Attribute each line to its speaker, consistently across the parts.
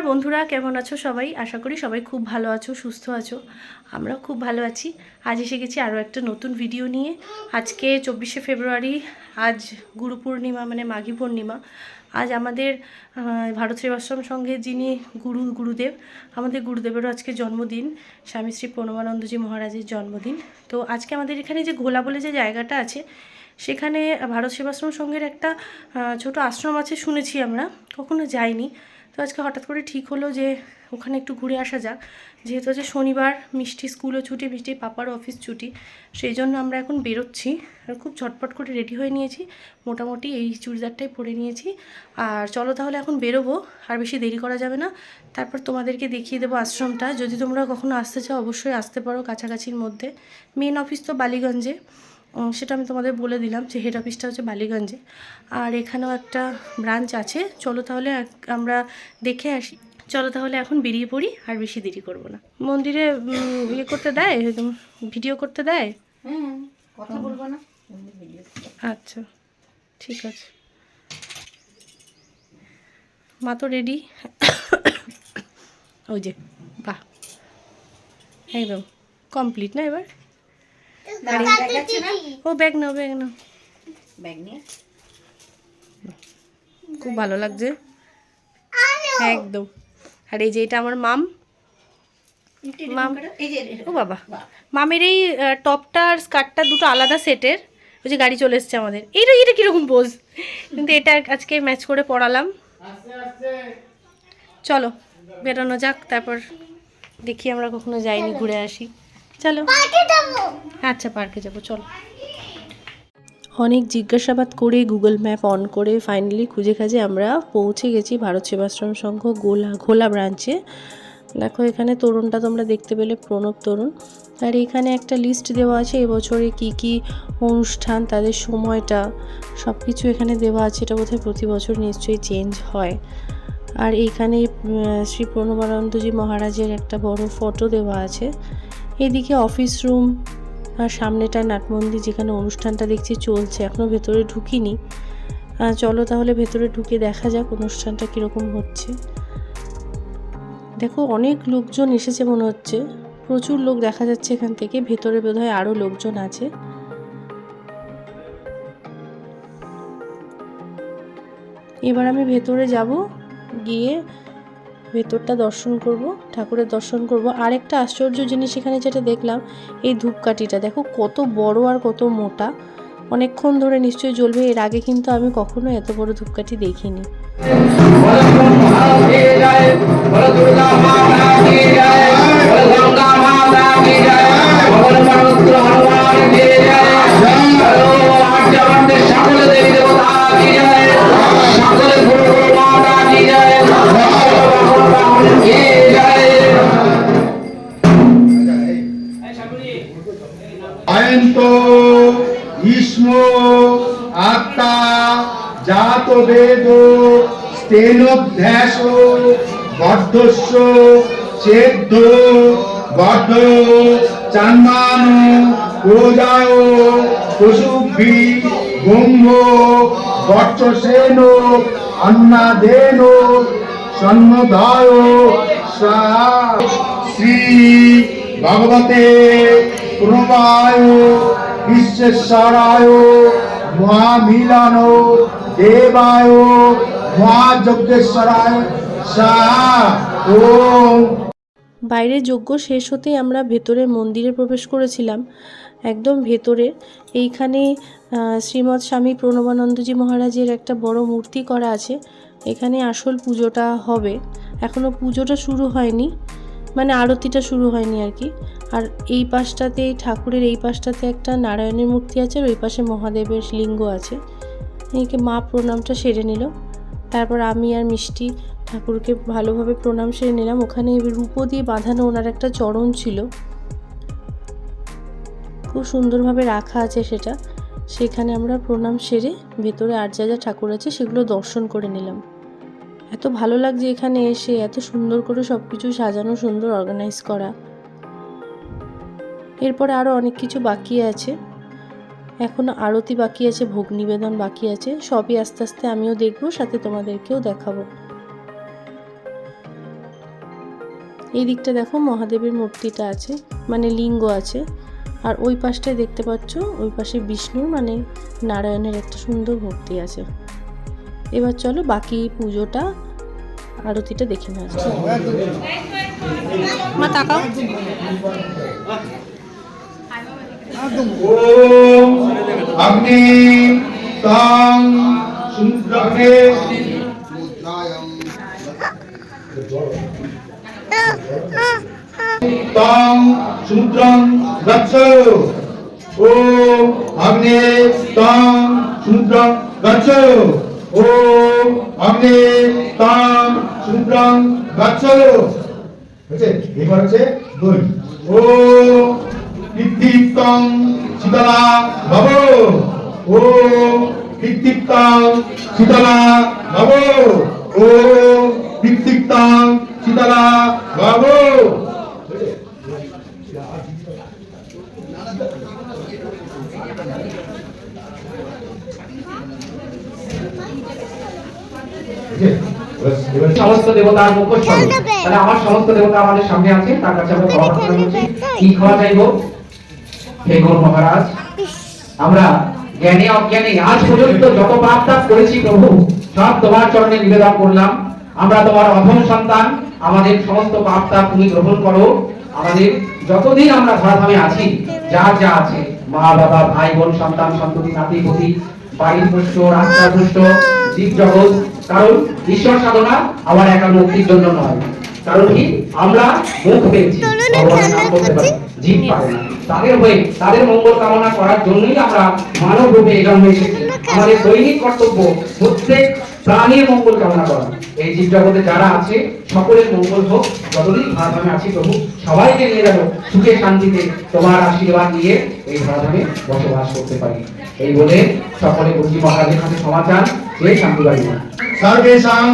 Speaker 1: নমস্কার বন্ধুরা, কেমন আছো সবাই? আশা করি সবাই খুব ভালো আছো, সুস্থ আছো। আমরাও খুব ভালো আছি। আজ এসে গেছি আরও একটা নতুন ভিডিও নিয়ে। আজকে চব্বিশে ফেব্রুয়ারি, আজ গুরু পূর্ণিমা মানে মাঘী পূর্ণিমা। আজ আমাদের ভারত সেবাশ্রম সংঘের যিনি গুরু, গুরুদেব, আমাদের গুরুদেবেরও আজকে জন্মদিন, স্বামী শ্রী প্রণবানন্দজি মহারাজের জন্মদিন। তো আজকে আমাদের এখানে যে ঘোলা বলে যে জায়গাটা আছে, সেখানে ভারত সেবাশ্রম সংঘের একটা ছোট আশ্রম আছে শুনেছি আমরা, কখনো যাইনি। তো আজকে হঠাৎ করে ঠিক হলো যে ওখানে একটু ঘুরে আসা যাক। যেহেতু হচ্ছে শনিবার, মিষ্টি স্কুলও ছুটি, মিষ্টি পাপার অফিস ছুটি, সেই জন্য আমরা এখন বেরোচ্ছি। আর খুব ঝটপট করে রেডি হয়ে নিয়েছি। মোটামুটি এই চুড়িদারটাই পরে নিয়েছি। আর চলো তাহলে এখন বেরোবো, আর বেশি দেরি করা যাবে না। তারপর তোমাদেরকে দেখিয়ে দেবো আশ্রমটা। যদি তোমরা কখনো আসতে চাও, অবশ্যই আসতে পারো কাছাকাছির মধ্যে। মেন অফিস তো বালিগঞ্জে। সেটা আমি তোমাদের বলে দিলাম যে হেড অফিসটা হচ্ছে বালিগঞ্জে। আর এখানেও একটা ব্রাঞ্চ আছে। চলো তাহলে আমরা দেখে আসি। চলো তাহলে এখন বেরিয়ে পড়ি আর বেশি দেরি করব না। মন্দিরে ইয়ে করতে দেয়? ভিডিও করতে দেয়?
Speaker 2: কথা বলব না।
Speaker 1: আচ্ছা ঠিক আছে। মা তো রেডি ওই যে বাহ। একদম কমপ্লিট না এবার? ও ব্যাগ নাও ব্যাগ নাও।
Speaker 2: ব্যাগ নিয়ে?
Speaker 1: খুব ভালো লাগছে। একদম। আর এই যে এটা আমার মাম। মাম। ও বাবা। মামের এই টপটা আর স্কার্টটা দুটো আলাদা সেটের। ওই যে গাড়ি চলে এসছে আমাদের। এইটা এটা কীরকম পোজ কিন্তু এটা আজকে ম্যাচ করে পড়ালাম। চলো বেরোনো যাক তারপর দেখি আমরা কখনো যাইনি ঘুরে আসি। চলো। আচ্ছা পার্কে যাব চলো। অনেক জিজ্ঞাসাবাদ করে গুগল ম্যাপ অন করে ফাইনালি খুঁজে খাজে আমরা পৌঁছে গেছি ভারত সেবাশ্রম সংঘ গোলা ঘোলা ব্রাঞ্চে। দেখো এখানে তরুণটা তোমরা দেখতে পেলে প্রণব তরুণ। আর এখানে একটা লিস্ট দেওয়া আছে এবছরে কি কি অনুষ্ঠান তাদের সময়টা সব কিছু এখানে দেওয়া আছে এটা বোধহয় প্রতি বছর নিশ্চয়ই চেঞ্জ হয়। আর এইখানে শ্রী প্রণবানন্দজি মহারাজের একটা বড় ফটো দেওয়া আছে। এদিকে অফিস রুম আর সামনেটা নাটমন্দির যেখানে অনুষ্ঠানটা দেখছি চলছে এখনও ভেতরে ঢুকিনি। চলো তাহলে ভেতরে ঢুকে দেখা যাক অনুষ্ঠানটা কীরকম হচ্ছে। দেখো, অনেক লোকজন এসেছে মনে হচ্ছে। প্রচুর লোক দেখা যাচ্ছে এখান থেকে, ভেতরে বোধহয় আরও লোকজন আছে। এবার আমি ভেতরে যাব, গিয়ে ভেতরটা দর্শন করব, ঠাকুরের দর্শন করব। আর একটা আশ্চর্য জিনিস এখানে যেটা দেখলাম, এই ধূপকাঠিটা। দেখো কত বড় আর কত মোটা। অনেকক্ষণ ধরে নিশ্চয়ই জ্বলবে, এর আগে কিন্তু আমি কখনো এত বড় ধূপকাঠি দেখিনি।
Speaker 3: অয়ন্ত ভীষ্ম আত্মা জাত বেদ স্তেনোধ্যাস বদ্ধস্য চেদ্ধ বদ্ধ চান্মান প্রজায় পশুভি গম্ভ বর্চসেন অন্নাদেন
Speaker 1: বাইরে যজ্ঞ শেষ হতেই আমরা ভেতরে মন্দিরে প্রবেশ করেছিলাম। একদম ভেতরে। এইখানে শ্রীমৎ স্বামী প্রণবানন্দজি মহারাজের একটা বড় মূর্তি করা আছে। এখানে আসল পুজোটা হবে। এখনও পুজোটা শুরু হয়নি মানে আরতিটা শুরু হয়নি আর কি। আর এই পাশটাতে, ঠাকুরের এই পাশটাতে একটা নারায়ণের মূর্তি আছে, আর ওই পাশে মহাদেবের লিঙ্গ আছে। একে মা প্রণামটা সেরে নিল। তারপর আমি আর মিষ্টি ঠাকুরকে ভালোভাবে প্রণাম সেরে নিলাম। ওখানে রূপো দিয়ে বাঁধানো ওনার একটা চরণ ছিল। খুব সুন্দরভাবে রাখা আছে সেটা। সেখানে আমরা প্রণাম সেরে ভেতরে আর যা যা ঠাকুর আছে সেগুলো দর্শন করে নিলাম। এত ভালো লাগছে এখানে এসে, এত সুন্দর করে সব কিছু সাজানো, সুন্দর অর্গানাইজ করা। এরপরে আরও অনেক কিছু বাকি আছে। এখনও আরতি বাকি আছে, ভোগ নিবেদন বাকি আছে। সবই আস্তে আস্তে আমিও দেখব, সাথে তোমাদেরকেও দেখাবো। এই দিকটা দেখো, মহাদেবের মূর্তিটা আছে মানে লিঙ্গ আছে। আর ওই পাশটায় দেখতে পাচ্ছ, ওই পাশে বিষ্ণুর মানে নারায়ণের একটা সুন্দর মূর্তি আছে। এবার চলো বাকি পুজোটা, আরতিটা দেখে নেওয়া যাক। মা, তাকাও।
Speaker 3: অগ্নি তাং সমুদ্রগ্নে তাং সমুদ্রং গচ্ছ। ওম অগ্নি তাং সমুদ্রং গচ্ছ। ওম অগ্নি তাং সমুদ্রং গচ্ছ হচ্ছে এবার হচ্ছে দুই। ও কীর্তিপ্তং শীতলা ভব। ও কীর্তিপ্তং শীতলা ভব। ও কীর্তিপ্তং শীতলা ভব এবার
Speaker 4: সমস্ত দেবতার মুখোচ্ছল তাহলে আমার সমস্ত দেবতা আমাদের সামনে আছে তার কাছে আমরা প্রার্থনা করছি কি খাওয়া চাইব হে গৌর মহারাজ আমরা জ্ঞানে অজ্ঞানে আজ পর্যন্ত যত পাপ তাপ করেছি প্রভু সব তোমার চরণে নিবেদন করলাম। আমরা তোমার অধম সন্তান আমাদের সমস্ত পাপ তাপ তুমি গ্রহণ করো। আমাদের যতদিন আমরা ধরাধামে আছি যা যা আছে মা বাবা ভাই বোন সন্তান সন্ততি নাতি পতি বাড়ির পুষ্ট রাস্তা পুষ্ট জীব জগৎ কারণ ঈশ্বর সাধনা আমার একা মুক্তির জন্য নয়। কারণ কি? আমরা মুখ পেয়েছি। ভগবানের নাম বলতে পারি জীব পারে না। তাদের হয়ে তাদের মঙ্গল কামনা করার জন্যই আমরা মানব রূপে এই জন্মে এসেছি। আমাদের দৈনিক কর্তব্য প্রত্যেক প্রাণীর মঙ্গল কামনা করা। এই জীব জগতে যারা আছে সকলের মঙ্গল হোক যতদিন ধরাধামে আছি প্রভু সবাইকে নিয়ে যাব সুখে শান্তিতে তোমার আশীর্বাদ নিয়ে এই ধরাধামে বসবাস করতে পারি। এই বলে সকলে গুরুজি মহারাজের কাছে সমাচার যে শান্তি বাড়ি
Speaker 3: সর্বেষাং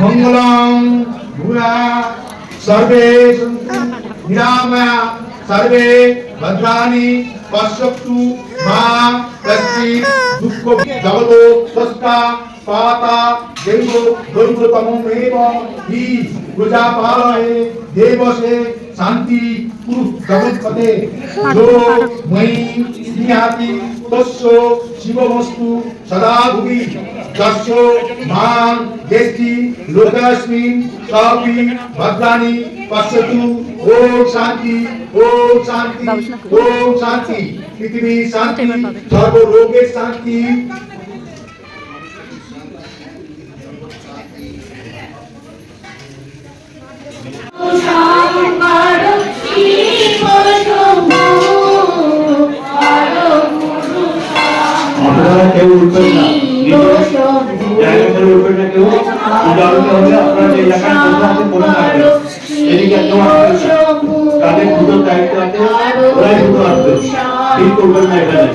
Speaker 3: মঙ্গলং ভূয়া, সর্বে নিরাময়া, সর্বে ভদ্রাণি পশ্যন্তু মা কশ্চিৎ দুঃখ জগত স্রষ্টা, পাতা, দেব দৈবতমেব হি প্রজাপালয়ে দেবসে শান্তি কুরু জগৎপতে যো ময়ি স্নেহাতি তস্য শিবমস্তু সদা ভুবি তস্য মাং দেশি লোকাস্মিন সপি ভদ্রাণি পশ্যতু ওম শান্তি ওম শান্তি ওম শান্তি পৃথিবী শান্তি সর্বলোকের শান্তি
Speaker 5: আপনারা কেউ উঠবেন না। উঠবেন না কেউ। পূজা আরতি আপনারা যে জায়গায় বসে আছেন বসে থাকবেন এদিকে একদম আসবেন তাদের দুটোর দায়িত্ব আছে ওরাই দুটো আসবে। ঠিক করবেন না এখানে।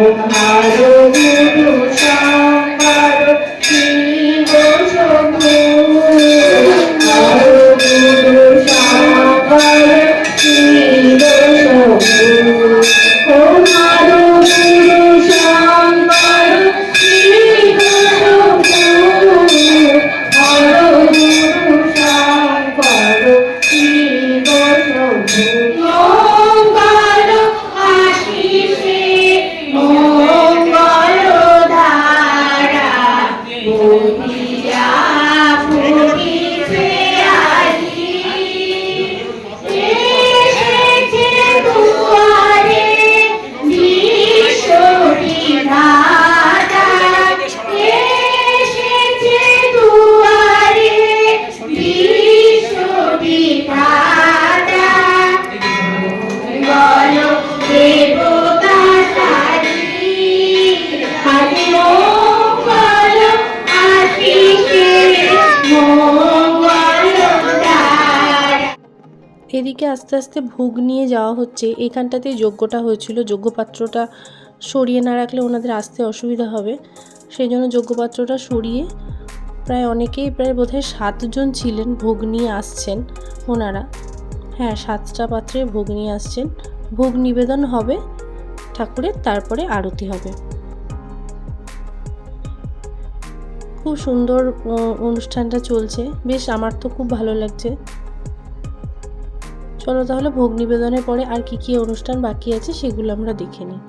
Speaker 6: মঙ্গল
Speaker 1: আস্তে আস্তে ভোগ নিয়ে যাওয়া হচ্ছে। এখানটাতেই যজ্ঞটা হয়েছিল। যজ্ঞপাত্রটা সরিয়ে না রাখলে ওনাদের আসতে অসুবিধা হবে। সেই জন্য যজ্ঞপাত্রটা সরিয়ে প্রায় অনেকেই প্রায় বোধহয় সাতজন ছিলেন ভোগ নিয়ে আসছেন ওনারা। হ্যাঁ সাতটা পাত্রে ভোগ নিয়ে আসছেন। ভোগ নিবেদন হবে ঠাকুরের, তারপরে আরতি হবে। খুব সুন্দর অনুষ্ঠানটা চলছে। বেশ, আমার তো খুব ভালো লাগছে। চলো তাহলে ভোগ নিবেদনের পরে আর কি কি অনুষ্ঠান বাকি আছে সেগুলো আমরা দেখে নিই।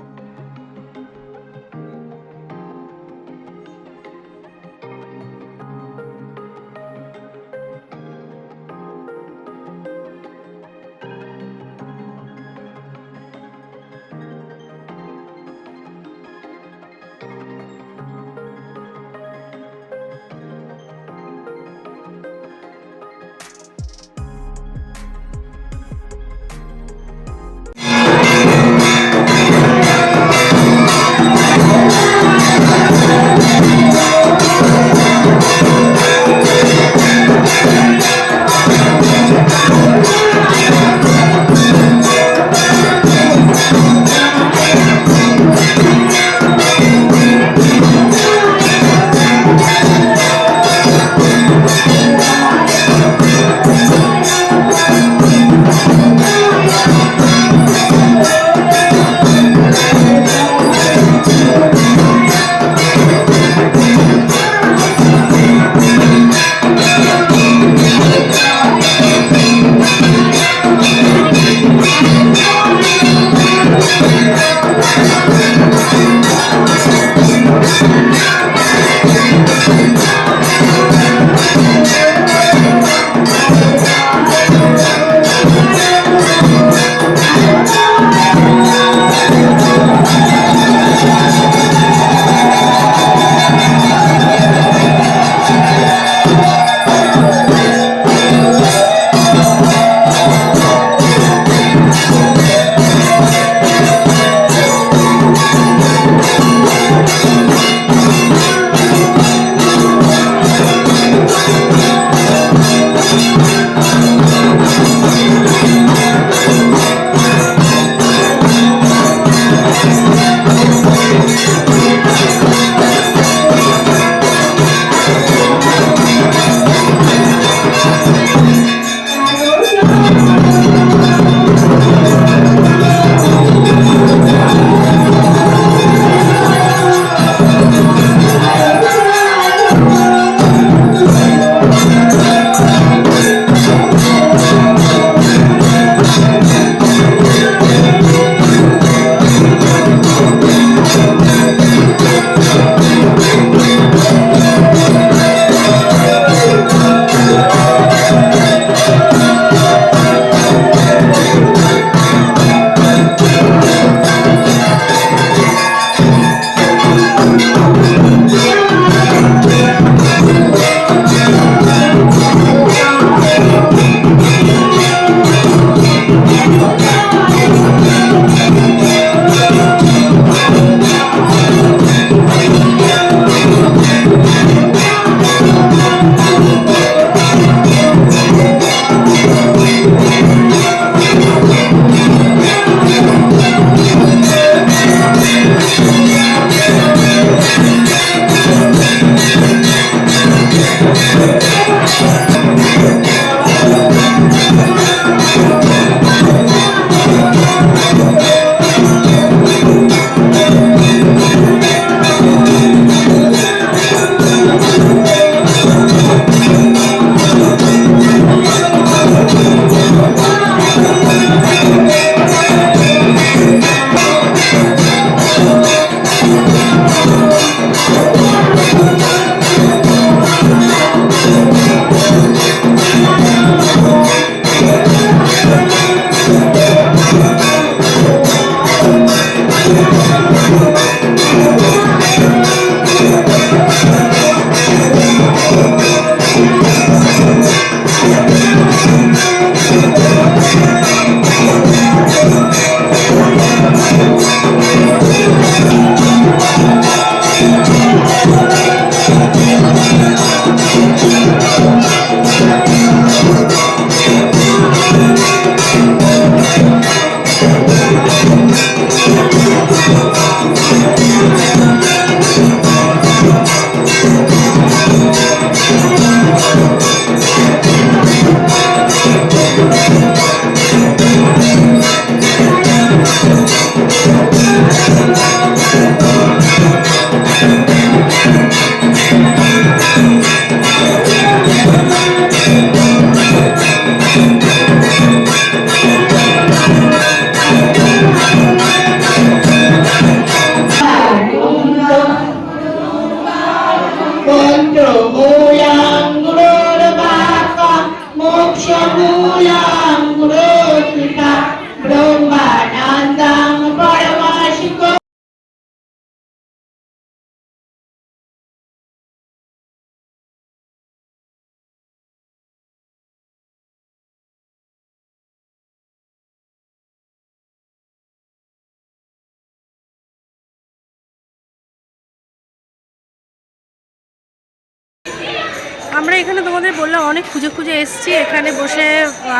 Speaker 1: আমরা এখানে তোমাদের বললাম, অনেক খুঁজে খুঁজে এসেছি। এখানে বসে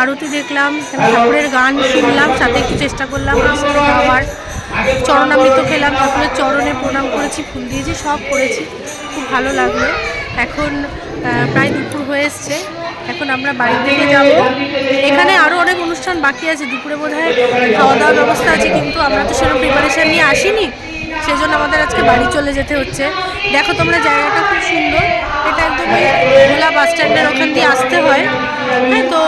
Speaker 1: আরতি দেখলাম ঠাকুরের গান শুনলাম, সাথে একটু চেষ্টা করলাম খাওয়ার চরণামৃত খেলাম, ঠাকুরের চরণে প্রণাম করেছি, ফুল দিয়েছি, সব করেছি। খুব ভালো লাগল। এখন প্রায় দুপুর হয়ে এসছে। এখন আমরা বাড়ির দিকে যাব। এখানে আরও অনেক অনুষ্ঠান বাকি আছে, দুপুরে বোধ হয় খাওয়া দাওয়ার ব্যবস্থা আছে, কিন্তু আমরা তো সেরকম প্রিপারেশান নিয়ে আসিনি। সেজন্য আমাদের আজকে বাড়ি চলে যেতে হচ্ছে। দেখো তোমরা জায়গাটা খুব সুন্দর। এটা একদম ভোলা বাস স্ট্যান্ডের ওখান দিয়ে আসতে হয়। হ্যাঁ তো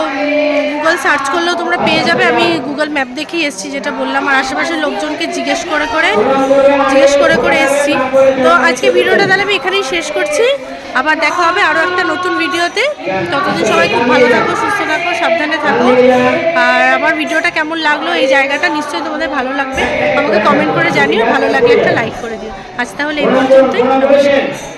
Speaker 1: গুগল সার্চ করলেও তোমরা পেয়ে যাবে। আমি গুগল ম্যাপ দেখেই এসেছি, যেটা বললাম। আর আশেপাশের লোকজনকে জিজ্ঞেস করে করে, জিজ্ঞেস করে করে এসেছি। তো আজকে ভিডিওটা তাহলে আমি এখানেই শেষ করছি। আবার দেখা হবে আরও একটা নতুন ভিডিওতে। ততদিন সবাই খুব ভালো থাকো, সুস্থ থাকো, সাবধানে থাকো। আর আমার ভিডিওটা কেমন লাগল, এই জায়গাটা নিশ্চয়ই তোমাদের ভালো লাগবে। আমাকে কমেন্ট করে জানিও, ভালো লাগলে একটা লাইক করে দিও। আজ তাহলে এই পর্যন্তই। নমস্কার।